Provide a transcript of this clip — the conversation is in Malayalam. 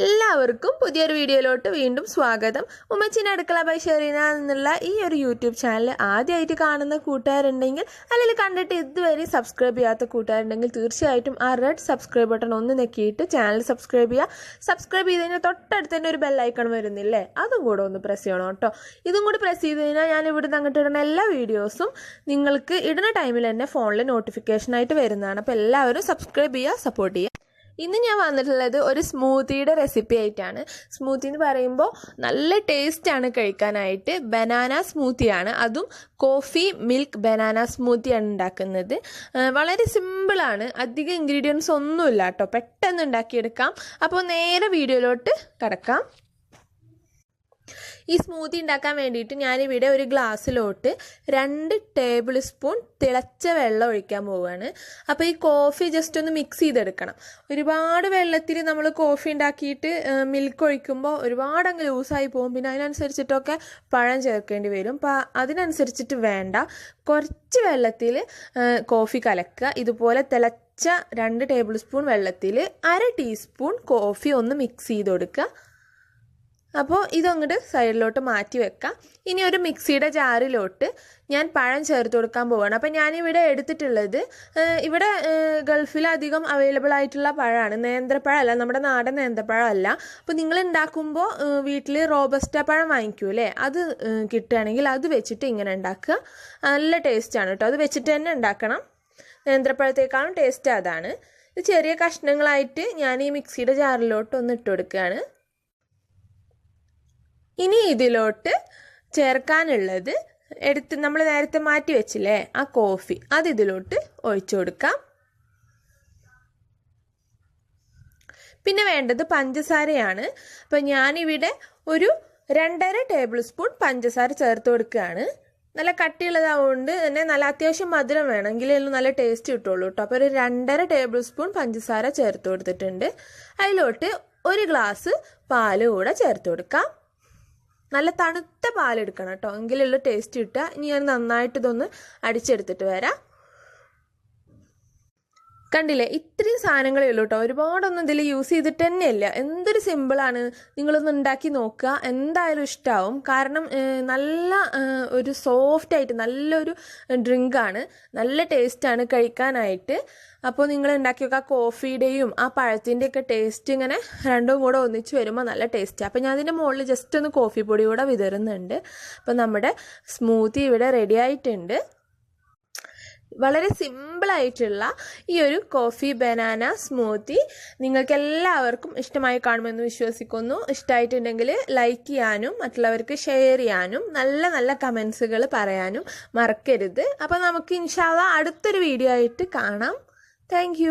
എല്ലാവർക്കും പുതിയൊരു വീഡിയോയിലോട്ട് വീണ്ടും സ്വാഗതം. ഉമ്മച്ചിന്റെ അടുക്കള ബൈ ഷെറീന എന്നുള്ള ഈ ഒരു യൂട്യൂബ് ചാനൽ ആദ്യമായിട്ട് കാണുന്ന കൂട്ടുകാരുണ്ടെങ്കിൽ അല്ലെങ്കിൽ കണ്ടിട്ട് ഇതുവരെ സബ്സ്ക്രൈബ് ചെയ്യാത്ത കൂട്ടുകാരുണ്ടെങ്കിൽ തീർച്ചയായിട്ടും ആ റെഡ് സബ്സ്ക്രൈബ് ബട്ടൺ ഒന്ന് നെക്കിയിട്ട് ചാനൽ സബ്സ്ക്രൈബ് ചെയ്യുക. സബ്സ്ക്രൈബ് ചെയ്തതിന് തൊട്ടടുത്ത് തന്നെ ഒരു ബെല്ലൈക്കൺ വരുന്നില്ലേ? അതും കൂടെ ഒന്ന് പ്രസ് ചെയ്യണം കേട്ടോ. ഇതും കൂടി പ്രസ് ചെയ്ത് കഴിഞ്ഞാൽ ഞാൻ ഇവിടുന്ന് അങ്ങോട്ട് ഇടുന്ന എല്ലാ വീഡിയോസും നിങ്ങൾക്ക് ഇടുന്ന ടൈമിൽ തന്നെ ഫോണിൽ നോട്ടിഫിക്കേഷനായിട്ട് വരുന്നതാണ്. അപ്പോൾ എല്ലാവരും സബ്സ്ക്രൈബ് ചെയ്യുക സപ്പോർട്ട് ചെയ്യുക. ഇന്ന് ഞാൻ വന്നിട്ടുള്ളത് ഒരു സ്മൂത്തിയുടെ റെസിപ്പി ആയിട്ടാണ്. സ്മൂത്തി എന്ന് പറയുമ്പോൾ നല്ല ടേസ്റ്റാണ് കഴിക്കാനായിട്ട്. ബനാന സ്മൂത്തിയാണ് അതും കോഫി മിൽക്ക് ബനാന സ്മൂത്തിയാണ് ഉണ്ടാക്കുന്നത്. വളരെ സിമ്പിളാണ് അധികം ഇൻഗ്രീഡിയൻസ് ഒന്നുമില്ല കേട്ടോ. പെട്ടെന്ന് ഉണ്ടാക്കിയെടുക്കാം. അപ്പോൾ നേരെ വീഡിയോയിലോട്ട് കടക്കാം. ഈ സ്മൂത്തി ഉണ്ടാക്കാൻ വേണ്ടിയിട്ട് ഞാനിവിടെ ഒരു ഗ്ലാസ്സിലോട്ട് രണ്ട് ടേബിൾ സ്പൂൺ തിളച്ച വെള്ളം ഒഴിക്കാൻ പോവുകയാണ്. അപ്പോൾ ഈ കോഫി ജസ്റ്റ് ഒന്ന് മിക്സ് ചെയ്തെടുക്കണം. ഒരുപാട് വെള്ളത്തിൽ നമ്മൾ കോഫി ഉണ്ടാക്കിയിട്ട് മിൽക്ക് ഒഴിക്കുമ്പോൾ ഒരുപാട് അങ്ങ് ലൂസായി പോകും. പിന്നെ അതിനനുസരിച്ചിട്ടൊക്കെ പഴം ചേർക്കേണ്ടി വരും. അപ്പോൾ അതിനനുസരിച്ചിട്ട് വേണ്ട. കുറച്ച് വെള്ളത്തിൽ കോഫി കലക്കുക. ഇതുപോലെ തിളച്ച രണ്ട് ടേബിൾ സ്പൂൺ വെള്ളത്തിൽ അര ടീസ്പൂൺ കോഫി ഒന്ന് മിക്സ് ചെയ്ത് കൊടുക്കുക അപ്പോൾ ഇതങ്ങോട്ട് സൈഡിലോട്ട് മാറ്റി വെക്കാം. ഇനി ഒരു മിക്സിയുടെ ജാറിലോട്ട് ഞാൻ പഴം ചേർത്ത് കൊടുക്കാൻ പോവാണ്. അപ്പോൾ ഞാനിവിടെ എടുത്തിട്ടുള്ളത് ഇവിടെ ഗൾഫിൽ അധികം അവൈലബിൾ ആയിട്ടുള്ള പഴമാണ്. നേന്ത്രപ്പഴമല്ല നമ്മുടെ നാടൻ നേന്ത്രപ്പഴമല്ല അപ്പോൾ നിങ്ങൾ ഉണ്ടാക്കുമ്പോൾ വീട്ടിൽ റോബസ്റ്റ പഴം വാങ്ങിക്കൂലേ അത് കിട്ടുകയാണെങ്കിൽ അത് വെച്ചിട്ട് ഇങ്ങനെ ഉണ്ടാക്കുക നല്ല ടേസ്റ്റാണ് കേട്ടോ അത് വെച്ചിട്ട് തന്നെ ഉണ്ടാക്കണം നേന്ത്രപ്പഴത്തേക്കാളും ടേസ്റ്റ് അതാണ്. ഇത് ചെറിയ കഷ്ണങ്ങളായിട്ട് ഞാൻ ഈ മിക്സിയുടെ ജാറിലോട്ട് ഒന്ന് ഇട്ട് കൊടുക്കുകയാണ്. ഇനി ഇതിലോട്ട് ചേർക്കാനുള്ളത് എടുത്ത് നമ്മൾ നേരത്തെ മാറ്റി വെച്ചില്ലേ? ആ കോഫി. അത് ഇതിലോട്ട് ഒഴിച്ചു കൊടുക്കാം. പിന്നെ വേണ്ടത് പഞ്ചസാരയാണ്. അപ്പം ഞാനിവിടെ ഒരു രണ്ടര ടേബിൾ സ്പൂൺ പഞ്ചസാര ചേർത്ത് കൊടുക്കുകയാണ്. നല്ല കട്ടിയുള്ളതാവുകൊണ്ട് തന്നെ നല്ല അത്യാവശ്യം മധുരം വേണമെങ്കിൽ അതിൽ നല്ല ടേസ്റ്റ് കിട്ടുള്ളൂ കേട്ടോ അപ്പോൾ ഒരു രണ്ടര ടേബിൾ സ്പൂൺ പഞ്ചസാര ചേർത്ത് കൊടുത്തിട്ടുണ്ട്. അതിലോട്ട് ഒരു ഗ്ലാസ് പാൽ കൂടെ ചേർത്ത് കൊടുക്കാം. നല്ല തണുത്ത പാലെടുക്കണം കേട്ടോ. എങ്കിലുള്ള ടേസ്റ്റ് കിട്ടുക. ഇനി ഞാൻ നന്നായിട്ട് ഇതൊന്ന് അടിച്ചെടുത്തിട്ട് വരാം. കണ്ടില്ലേ? ഇത്രയും സാധനങ്ങളേ ഉള്ളൂ കേട്ടോ ഒരുപാടൊന്നും ഇതിൽ യൂസ് ചെയ്തിട്ട് തന്നെയില്ല. എന്തൊരു സിമ്പിളാണ് നിങ്ങളൊന്ന് ഉണ്ടാക്കി നോക്കുക. എന്തായാലും ഇഷ്ടമാവും കാരണം നല്ല ഒരു സോഫ്റ്റായിട്ട് നല്ലൊരു ഡ്രിങ്കാണ് നല്ല ടേസ്റ്റാണ് കഴിക്കാനായിട്ട്. അപ്പോൾ നിങ്ങൾ ഉണ്ടാക്കി വെക്കുക ആ കോഫിയുടെയും ആ പഴത്തിന്റെയൊക്കെ ടേസ്റ്റ് ഇങ്ങനെ രണ്ടും കൂടെ ഒന്നിച്ച് വരുമ്പോൾ നല്ല ടേസ്റ്റ് അപ്പോൾ ഞാൻ അതിന്റെ മുകളിൽ ജസ്റ്റ് ഒന്ന് കോഫി പൊടി കൂടെ വിതറുന്നുണ്ട്. അപ്പോൾ നമ്മുടെ സ്മൂത്തി ഇവിടെ റെഡി ആയിട്ടുണ്ട്. വളരെ സിമ്പിളായിട്ടുള്ള ഈ ഒരു കോഫി ബനാന സ്മൂത്തി നിങ്ങൾക്ക് എല്ലാവർക്കും ഇഷ്ടമായി കാണുമെന്ന് വിശ്വസിക്കുന്നു. ഇഷ്ടമായിട്ടുണ്ടെങ്കിൽ ലൈക്ക് ചെയ്യാനും മറ്റുള്ളവർക്ക് ഷെയർ ചെയ്യാനും നല്ല നല്ല കമൻസുകൾ പറയാനും മറക്കരുത്. അപ്പോൾ നമുക്ക് ഇൻഷാല്ല അടുത്തൊരു വീഡിയോ ആയിട്ട് കാണാം. താങ്ക്